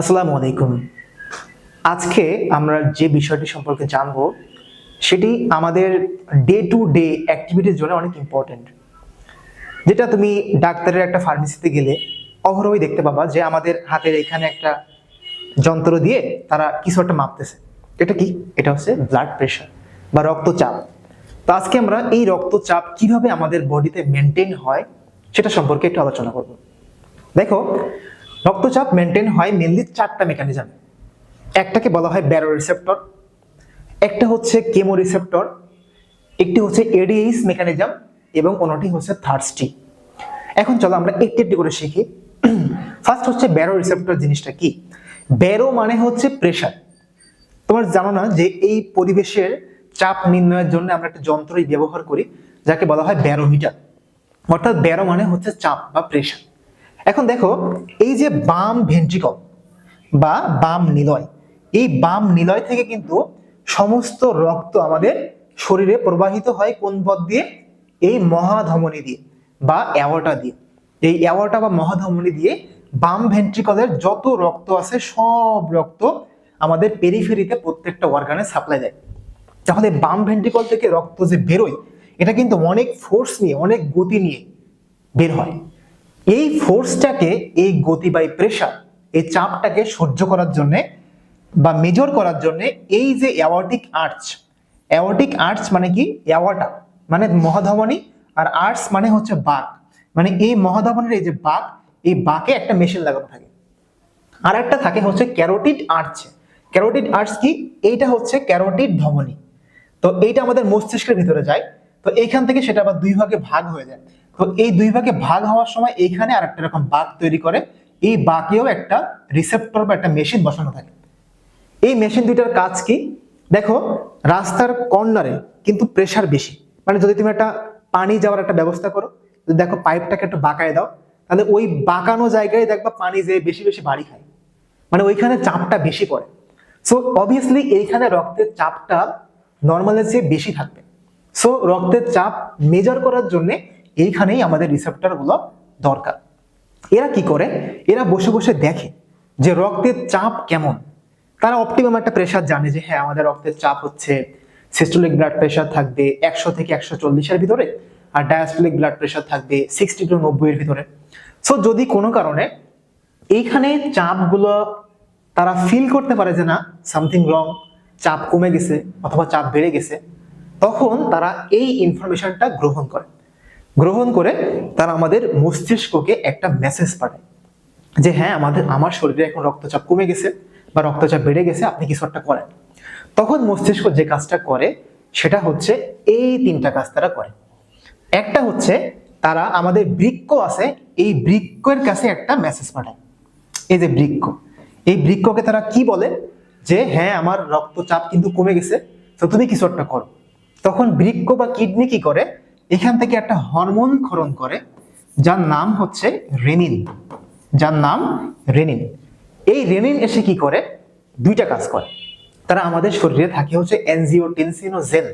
আসসালামু আলাইকুম। আজকে আমরা যে বিষয়টি সম্পর্কে জানব, সেটি আমাদের ডে টু ডে অ্যাক্টিভিটির জন্য অনেক ইম্পর্টেন্ট যেটা তুমি ডাক্তারের একটা ফার্মেসিতে গেলে অহরহই দেখতে পাবা যে আমাদের হাতের এখানে একটা যন্ত্র দিয়ে তারা কিছু একটা মাপতেছে। এটা কি? এটা হচ্ছে ব্লাড প্রেশার বা রক্তচাপ। তো আজকে আমরা এই রক্তচাপ কীভাবে আমাদের বডিতে মেনটেন হয়, সেটা সম্পর্কে একটু আলোচনা করব। দেখো রক্তচাপ মেনটেন হয় মেনলি চারটা মেকানিজম একটাকে বলা হয় ব্যারো রিসেপ্টর একটা হচ্ছে কেমো রিসেপ্টর একটি হচ্ছে এডিএইস মেকানিজম এবং অন্যটি হচ্ছে থার্স্টি এখন চলো আমরা একটি একটি করে শিখি। ফার্স্ট হচ্ছে ব্যারো রিসেপ্টর জিনিসটা কি? ব্যারো মানে হচ্ছে প্রেশার তোমার জানো না যে এই পরিবেশের চাপ নির্ণয়ের জন্য আমরা একটা যন্ত্রই ব্যবহার করি, যাকে বলা হয় ব্যারোমিটার অর্থাৎ ব্যারো মানে হচ্ছে চাপ বা প্রেশার এখন দেখো, এই যে বাম ভেন্ট্রিকল বা বাম নিলয়, এই বাম নিলয় থেকে কিন্তু সমস্ত রক্ত আমাদের শরীরে প্রবাহিত হয় কোন পথ দিয়ে? এই মহাধমনী দিয়ে বা অ্যাওয়াটা দিয়ে। এই অ্যাওয়াটা বা মহাধমনী দিয়ে বাম ভেন্ট্রিকলের যত রক্ত আছে, সব রক্ত আমাদের পেরিফেরিতে প্রত্যেকটা অর্গানে সাপ্লাই দেয়। তাহলে বাম ভেন্ট্রিকল থেকে রক্ত যে বেরোয়, এটা কিন্তু অনেক ফোর্স নিয়ে, অনেক গতি নিয়ে বের হয়। এই ফোর্সটাকে এই গতি বাই প্রেশার এই চাপটাকে সহ্য করার জন্য বা মেজর করার জন্য এই যে অ্যাওয়ার্টিক আর্চ অ্যাওয়ার্টিক আর্চ মানে কি? অ্যাওয়াটা মানে মহাধমনী আর আর্টস মানে হচ্ছে বাক। মানে এই মহাধমনীর এই যে বাক, এই বাকে একটা মেশিন লাগানো থাকে। আর একটা থাকে হচ্ছে ক্যারোটিড আর্চ ক্যারোটিড আর্চ কি? এইটা হচ্ছে ক্যারোটিড ধমনী। তো এইটা আমাদের মস্তিষ্কের ভিতরে যায়। তো এইখান থেকে সেটা আবার দুই ভাগে ভাগ হয়ে যায়। তো এই দুই ভাগে ভাগ হওয়ার সময় এইখানে আর একটা রকম বাঘ তৈরি করে, এই বাকেও একটা রিসেপ্টর বা একটা মেশিন বসানো থাকে। এই মেশিন দুইটার কাজ কি? দেখো, রাস্তার কর্নারে কিন্তু প্রেশার বেশি। মানে যদি তুমি একটা পানি যাওয়ার একটা ব্যবস্থা করো, যদি দেখো পাইপটাকে একটু বাঁকায় দাও, তাহলে ওই বাঁকানো জায়গায় দেখবা পানি যে বেশি বেশি বাড়ি খায়। মানে ওইখানে চাপটা বেশি পড়ে। সো অবভিয়াসলি এইখানে রক্তের চাপটা নর্মালের চেয়ে বেশি থাকবে। সো রক্তের চাপ মেজার করার জন্য এইখানেই আমাদের রিসেপ্টরগুলো দরকার। এরা কি করে? এরা বসে বসে দেখে যে রক্তের চাপ কেমন। তারা অপটিমাম একটা প্রেশার জানে যে হ্যাঁ আমাদের রক্তের চাপ হচ্ছে সিস্টোলিক ব্লাড প্রেশার থাকবে একশো থেকে একশো চল্লিশের ভিতরে আর ডায়াস্টোলিক ব্লাড প্রেশার থাকবে সিক্সটি টু নব্বই এর ভিতরে। সো যদি কোনো কারণে এইখানে চাপগুলো তারা ফিল করতে পারে যে না সামথিং রং চাপ কমে গেছে অথবা চাপ বেড়ে গেছে, তখন তারা এই ইনফরমেশনটা গ্রহণ করে। গ্রহণ করে তারা আমাদের মস্তিষ্ককে একটা মেসেজ পাঠায় যে হ্যাঁ আমাদের, আমার শরীরে এখন রক্তচাপ কমে গেছে বা রক্তচাপ বেড়ে গেছে, আপনি কিছু একটা করেন। তখন মস্তিষ্ক যে কাজটা করে সেটা হচ্ছে এই তিনটা কাজ তারা করে। একটা হচ্ছে তারা আমাদের বৃক্ক আছে, এই বৃক্কের কাছে একটা মেসেজ পাঠায়। এই যে বৃক্ষ, এই বৃক্ষকে তারা কি বলে? যে হ্যাঁ আমার রক্তচাপ কিন্তু কমে গেছে, তো তুমি কিছু একটা করো। তখন বৃক্ক বা কিডনি কি করে? এখান থেকে একটা হরমোন ক্ষরণ করে, যার নাম হচ্ছে রেনিন যার নাম রেনিন এই রেনিন এসে কি করে? দুইটা কাজ করে। তারা আমাদের শরীরে থাকে হচ্ছে এনজিওটেনসিনোজেন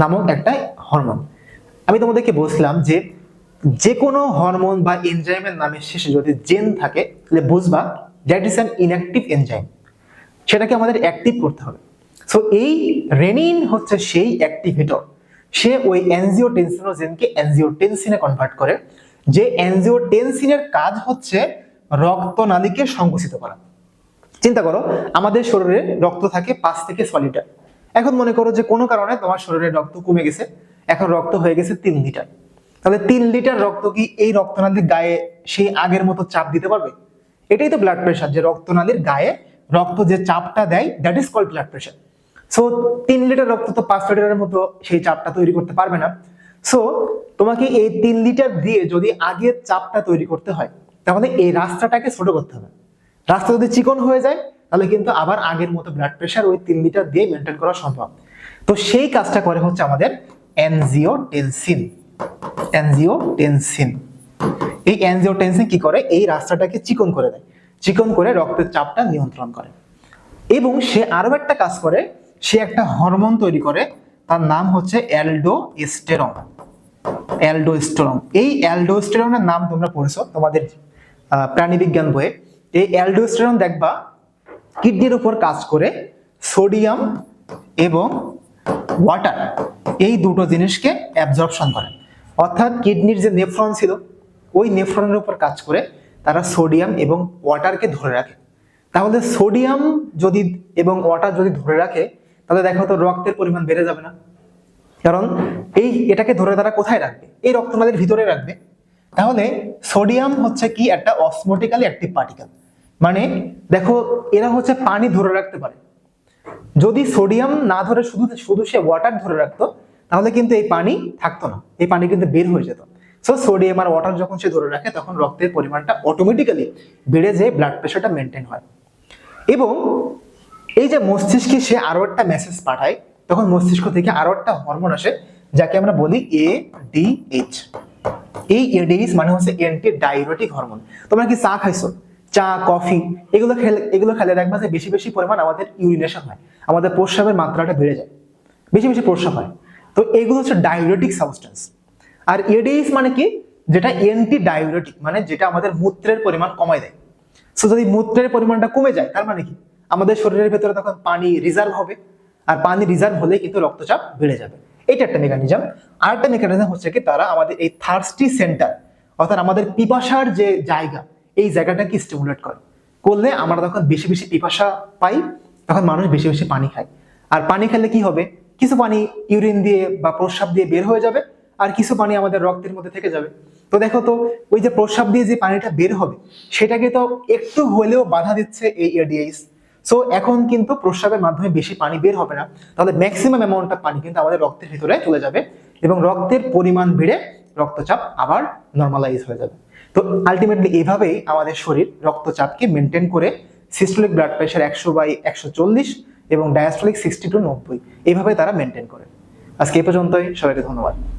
নামক একটা হরমোন। আমি তোমাদেরকে বলছিলাম যে যে কোনো হরমোন বা এনজাইমের নামের শেষে যদি জেন থাকে, তাহলে বুঝবা that is an inactive enzyme সেটাকে আমাদের অ্যাক্টিভ করতে হবে। সো এই রেনিন হচ্ছে সেই অ্যাক্টিভেটর সে ওই অ্যানজিওটেনসিনোজেনকে অ্যানজিওটেনসিনে কনভার্ট করে, যে অ্যানজিওটেনসিনের কাজ হচ্ছে রক্তনালীকে সংকুচিত করা। চিন্তা করো, আমাদের শরীরে রক্ত থাকে পাঁচ থেকে ছয় লিটার। এখন মনে করো যে কোনো কারণে তোমার শরীরে রক্ত কমে গেছে, এখন রক্ত হয়ে গেছে তিন লিটার। তাহলে তিন লিটার রক্ত কি এই রক্তনালীর গায়ে সেই আগের মতো চাপ দিতে পারবে? এটাই তো ব্লাড প্রেশার যে রক্তনালীর গায়ে রক্ত যে চাপটা দেয় that is called blood pressure so তিন লিটার রক্ত তো পাঁচ লিটারের মতো সেই চাপটা তৈরি করতে পারবে না। সো তোমাকে এই তিন লিটার দিয়ে যদি আগের চাপটা তৈরি করতে হয়, তাহলে এই রাস্তাটাকে ছোট করতে হবে। রাস্তা যদি চিকন হয়ে যায়, তাহলে কিন্তু আবার আগের মতো ব্লাড প্রেশার ওই তিন লিটার দিয়ে মেনটেন করা সম্ভব। তো সেই কাজটা করে হচ্ছে আমাদের এনজিওটেনসিন। এনজিওটেনসিন। এই এনজিওটেনসিন কি করে? এই রাস্তাটাকে চিকন করে দেয়। চিকন করে রক্তের চাপটা নিয়ন্ত্রণ করে। এবং সে আরও একটা কাজ করে সে একটা হরমোন তৈরি করে, তার নাম হচ্ছে অ্যালডোস্টেরন অ্যালডোস্টেরন এই অ্যালডোস্টেরনের নাম তোমরা পড়েছো তোমাদের প্রাণীবিজ্ঞান বইয়ে। এই অ্যালডোস্টেরন দেখবা, কিডনির উপর কাজ করে সোডিয়াম এবং ওয়াটার, এই দুটো জিনিসকে অ্যাবজর্পশন করে। অর্থাৎ কিডনির যে নেফ্রন ছিল, ওই নেফ্রনের উপর কাজ করে তারা সোডিয়াম এবং ওয়াটারকে ধরে রাখে। তাহলে সোডিয়াম যদি এবং ওয়াটার যদি ধরে রাখে তাহলে দেখো তো রক্তের পরিমাণ বেড়ে যাবে না। কারণ এই এটাকে ধরে তারা কোথায় রাখবে? এই রক্তনালীর ভিতরে রাখবে। তাহলে সোডিয়াম হচ্ছে কি? একটা অসমোটিক্যালি অ্যাক্টিভ পার্টিকেল মানে দেখো, এরা হচ্ছে পানি ধরে রাখতে পারে। যদি সোডিয়াম না ধরে শুধু শুধু সে ওয়াটার ধরে রাখতো, তাহলে কিন্তু এই পানি থাকতো না। এই পানি কিন্তু বের হয়ে যেত। সো সোডিয়াম আর ওয়াটার যখন সে ধরে রাখে, তখন রক্তের পরিমাণটা অটোমেটিক্যালি বেড়ে যেয়ে ব্লাড প্রেশারটা মেনটেন হয়। এবং এই যে মস্তিষ্কে সে আরও একটা মেসেজ পাঠায়, তখন মস্তিষ্ক থেকে আরও একটা হরমোন আসে, যাকে আমরা বলি এ ডি এইচ এই এডিএইচ মানে হচ্ছে অ্যান্টি ডায়ুরেটিক হরমোন তোমরা কি চা খাইছো? চা, কফি, এগুলো খেলে এগুলো খেলে দেখবা যে বেশি বেশি পরিমাণ আমাদের ইউরিনেশন হয়, আমাদের প্রস্রাবের মাত্রাটা বেড়ে যায়, বেশি বেশি প্রস্রাব হয়। তো এগুলো হচ্ছে ডায়ুরেটিক সাবস্টেন্স আর এডিএইচ মানে কি? যেটা অ্যান্টি ডায়ুরেটিক মানে যেটা আমাদের মূত্রের পরিমাণ কমায় দেয়। সো যদি মূত্রের পরিমাণটা কমে যায়, তার মানে কি? আমাদের শরীরের ভেতরে তখন পানি রিজার্ভ হবে। আর পানি রিজার্ভ হলে কিন্তু রক্তচাপ বেড়ে যাবে। এটা একটা মেকানিজম আর একটা মেকানিজম হচ্ছে কি, তারা আমাদের এই থার্স্টি সেন্টার অর্থাৎ আমাদের পিপাসার যে জায়গা, এই জায়গাটাকে স্টিমুলেট করে। করলে আমরা তখন বেশি বেশি পিপাসা পাই, তখন মানুষ বেশি বেশি পানি খায়। আর পানি খেলে কি হবে? কিছু পানি ইউরিন দিয়ে বা প্রস্রাব দিয়ে বের হয়ে যাবে, আর কিছু পানি আমাদের রক্তের মধ্যে থেকে যাবে। তো দেখো তো, ওই যে প্রস্রাব দিয়ে যে পানিটা বের হবে, সেটাকে তো একটু হলেও বাধা দিচ্ছে এই এডিএইস সো এখন কিন্তু প্রস্রাবের মাধ্যমে বেশি পানি বের হবে না। তাহলে ম্যাক্সিমাম অ্যামাউন্ট পানি কিন্তু আমাদের রক্তের ভিতরে চলে যাবে এবং রক্তের পরিমাণ বেড়ে রক্তচাপ আবার নর্মালাইজ হয়ে যাবে। তো আলটিমেটলি এইভাবেই আমাদের শরীর রক্তচাপকে মেনটেন করে সিস্টোলিক ব্লাড প্রেশার একশো বাই একশো চল্লিশ এবং ডায়াস্টোলিক সিক্সটি টু নব্বই। এইভাবে তারা মেনটেন করে। আজকে এই পর্যন্তই। সবাইকে ধন্যবাদ।